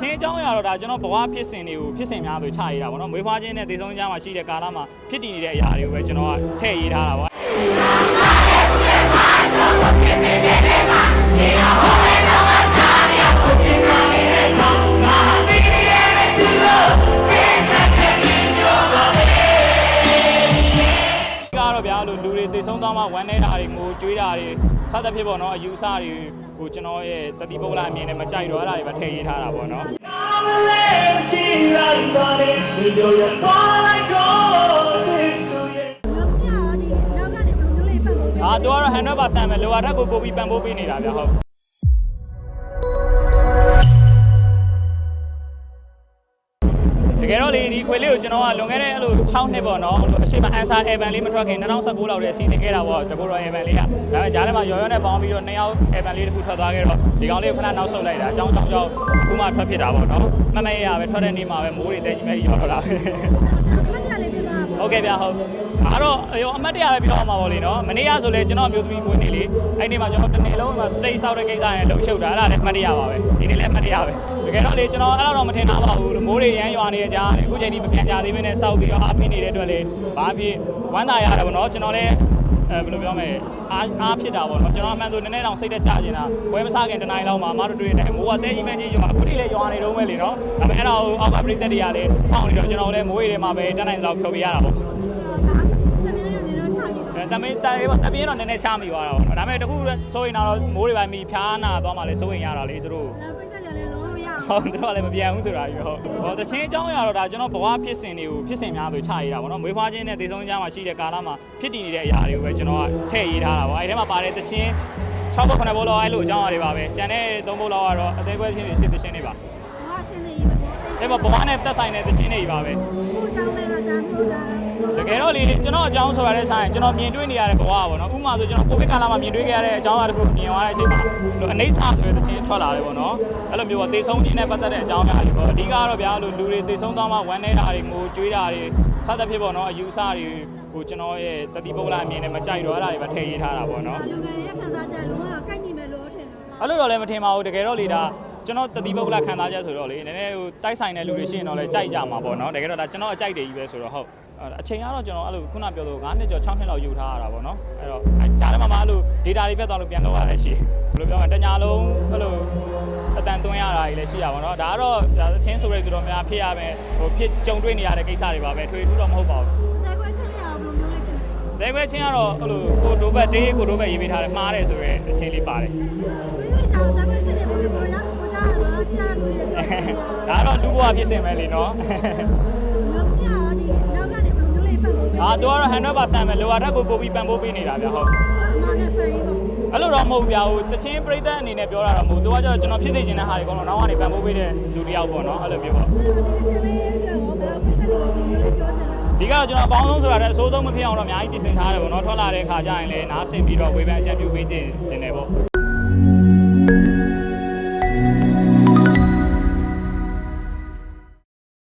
ချင်းအကြောင်းအရာတော့ဒါကျွန်တော်ဘဝဖြစ်စဉ်တွေကိုဖြစ်စဉ်များဆိုချရေးတာပေါ့နော်မွေးဖွားခြင်းနဲ့ဒေဆုံးခြင်းမှာရှိတဲ့ကာလမှာဖြစ်တည်နေတဲ့အရာတွေကိုပဲကျွန်တော်ကထည့်ရေးထားတာပေါ့ လို့လူတွေသိဆုံးသွားမှဝမ်းနေတာတွေငိုကြွေးတာတွေစသဖြင့်ပေါ့နော်အယူအဆတွေကိုကျွန်တော်ရဲ့တတိပုဂ္ဂလအမြင်နဲ့မကြိုက်တော့အဲ့ဒါတွေပဲထည့်ရေးထားတာပေါ့နော်နောက်ပြတော့ဒီနောက်ကနေဘယ်လိုမျိုးလေးပတ်ဖို့အာသူကတော့100%ပဲလိုအပ်တဲ့ကိုပို့ပြီးပံ့ပိုးပေးနေတာဗျာဟုတ် တကယ်တော့လေဒီခွေလေးကိုကျွန်တော်ကလွန်ခဲ့တဲ့အဲ့လို6နှစ်ပေါ့နော်အဲ့လိုအရှိမ answer evan လေးမထွက်ခင်2019လောက်တည်းအစီအစဉ်ခဲ့တာပေါ့တကူတော့ evan လေးကဒါပေမဲ့ဂျားထဲမှာရော်ရော်နဲ့ပေါင်းပြီးတော့နှစ်ယောက် evan လေးတစ်ခုထွက်သွားခဲ့တော့ဒီကောင်လေးကိုခဏနောက်ဆုတ်လိုက်တာအကြောင်းကြောင့်ကြောင့်အခုမှထွက်ဖြစ်တာပေါ့နော်မမရရပဲထွက်တဲ့နေ့မှာပဲမိုးတွေတဲကြီးမဲ့ကြီးရောက်တော့တာပဲမတ်ရလေးပြသွားတာ ဟုတ်ကဲ့ဗျာဟုတ်အားတော့ရောအမတ်တရားပဲပြောအောင်ပါဗောလေနော်မနေ့ကဆိုလဲကျွန်တော်အမျိုးသမီးမွေးနေ့လေအဲ့ဒီမှာကျွန်တော်တစ်နေ့လုံးမှာစတိတ်ဆောက်တဲ့ကိစ္စရယ်လှုပ်ရှုပ်တာအဲ့ဒါလည်းအမတ်တရားပါပဲဒီနေ့လည်းအမတ်တရားပဲတကယ်တော့လေကျွန်တော်အဲ့ဒါတော့မထင်တာပါဘူးမိုးတွေရမ်းရွာနေကြအခုချိန်ဒီမပြန်ကြသေးမင်းနဲ့စောက်ပြီးတော့အားပြနေတဲ့အတွက်လေဘာဖြစ်ဝမ်းသာရတယ်ဗောနော်ကျွန်တော်လည်း အဲဘယ်လိုပြောမလဲအားအားဖြစ်တာပေါ့နော်ကျွန်တော်အမှန်ဆိုနည်းနည်းတောင်စိတ်သက်ချနေတာဝဲမစားခင်တနိုင်လောက်မှာအမတို့တွေ့တယ်မိုးကတဲကြီးမကြီးရွာအခုထိလည်းရွာနေတော့ပဲလေနော်ဒါပေမဲ့အဲ့ဒါကိုအောက်ကပရိသတ်တွေကလည်းစောင့်နေတော့ကျွန်တော်လည်းမိုးရေထဲမှာပဲတန်းနိုင်လောက်ဖြောပြရတာပေါ့ဒါ တမင်းတအေးပါတပြင်းတော့နည်းနည်းချမိသွားတာပေါ့နော်ဒါပေမဲ့တခုစိုးရင်တော့မိုးတွေပိုင်းမိဖျားနာသွားမှလည်းစိုးရင်ရတာလေသူတို့ပိတ်သက်တယ်လည်းလုံးလို့ရဟုတ်သူတို့လည်းမပြောင်းဘူးဆိုတာကြီးဟုတ်ဟောတချင်းအကြောင်းအရာတော့ဒါကျွန်တော်ဘဝဖြစ်စဉ်တွေကိုဖြစ်စဉ်များဆိုချရတာပေါ့နော်မွေးဖွားခြင်းနဲ့သေဆုံးခြင်းမှာရှိတဲ့ကာလမှာဖြစ်တည်နေတဲ့အရာတွေကိုပဲကျွန်တော်ကထည့်ရေးထားတာပေါ့အဲဒီထဲမှာပါတဲ့တချင်း6ဘုတ်9ဘုတ်လောက်အဲ့လိုအကြောင်းအရာတွေပါပဲကျန်တဲ့3ဘုတ်လောက်ကတော့အသေးခွဲချင်းတွေရှင်းသချင်းတွေပါဘဝချင်းတွေကြီးပါဒါပေမဲ့ဘဝနဲ့သက်ဆိုင်တဲ့တချင်းတွေကြီးပါပဲဟိုအကြောင်းပဲတော့ဒါမျိုးဒါ ယ်တော့လေကျွန်တော်အကြောင်းဆိုရတဲ့ဆိုင်ကျွန်တော်မြင်တွေ့နေရတဲ့ဘဝပေါ့နော်ဥပမာဆိုကျွန်တော်ကိုဗစ်ကာလမှာမြင်တွေ့ခဲ့ရတဲ့အကြောင်းအရာတစ်ခုမြင်သွားတဲ့အချိန်မှာအနေဆာဆိုတဲ့သချင်းထွက်လာတယ်ပေါ့နော်အဲ့လိုမျိုးပေါ့သေဆုံးခြင်းနဲ့ပတ်သက်တဲ့အကြောင်းအရာတွေပေါ့အဓိကတော့ဗျာလို့လူတွေသေဆုံးသွားမှဝမ်းနေတာတွေငိုကြွေးတာတွေစသဖြင့်ပေါ့နော်အယူအဆတွေကိုကျွန်တော်ရဲ့တတိပုဂ္ဂလအမြင်နဲ့မကြိုက်တော့အဲ့ဒါတွေပဲထည့်ရေးထားတာပေါ့နော်လူငယ်ရဲ့ခံစားချက်လုံးဝကိုက်ညီမယ်လို့ထင်တာအဲ့လိုတော့လည်းမထင်ပါဘူးတကယ်တော့လေဒါကျွန်တော်တတိပုဂ္ဂလခံစားချက်ဆိုတော့လေနည်းနည်းဟိုတိုက်ဆိုင်တဲ့လူတွေရှိရင်တော့လေကြိုက်ကြမှာပေါ့နော်တကယ်တော့ဒါကျွန်တော်အကြိုက်တွေကြီးပဲဆိုတော့ဟုတ် အချိန်ကတော့ကျွန်တော်အဲ့လိုခုနပြောလို့9နှစ်ကျော်6နှစ်လောက်ယူထားရတာပေါ့နော်အဲ့တော့ဂျားထဲမှာမှအဲ့လို data တွေပြတ်သွားလို့ပြန်လောက်ရတယ်ရှိဘယ်လိုပြောမလဲတညာလုံးအဲ့လိုအတန်သွင်းရတာကြီးလည်းရှိတာပေါ့နော်ဒါကတော့အချင်းဆိုတဲ့သူတော်များဖြစ်ရမယ်ဟိုဖြစ်ကြုံတွေ့နေရတဲ့ကိစ္စတွေပါပဲထွေထူးတော့မဟုတ်ပါဘူးတဲခွဲချင်းတွေကဘယ်လိုမျိုးလေးဖြစ်လဲတဲခွဲချင်းကတော့အဲ့လိုကိုတိုးဘက်တေးကိုတိုးဘက်ရေးပေးထားတယ်မှားတယ်ဆိုရဲအချင်းလေးပါတယ်ပြည်သူတွေကြောင့်တဲခွဲချင်းတွေဘယ်လိုရကိုကြားရတော့ကြားရလို့ဒါကတော့လူဘဝဖြစ်စင်ပဲလေနော် အာသူကတော့100%ပဲလိုအပ်တဲ့ကိုပို့ပြီးပံ့ပိုးပေးနေတာဗျဟုတ်အမားကဖန်ကြီးပေါ့အဲ့လိုတော့မဟုတ်ဗျာဟိုတချင်းပြိသက်အနေနဲ့ပြောတာတော့မဟုတ်သူကကျတော့ကျွန်တော်ဖြစ်စေချင်တဲ့ဟာတွေအကုန်လုံးနောက်ကနေပံ့ပိုးပေးတဲ့လူတစ်ယောက်ပေါ့နော်အဲ့လိုမျိုးပေါ့ဒီချင်းလေးကတော့ဘယ်လိုပြိတ္တလို့ဘယ်လိုမျိုးလေးပြောချင်လဲဒီကတော့ကျွန်တော်အပေါင်းဆုံးဆိုတာလည်းအစိုးဆုံးမဖြစ်အောင်တော့အများကြီးပြင်ဆင်ထားတယ်ပေါ့နော်ထွက်လာတဲ့ခါကျရင်လည်းနားဆင်ပြီးတော့ဝေဖန်အကြံပြုပေးခြင်းခြင်းတယ်ပေါ့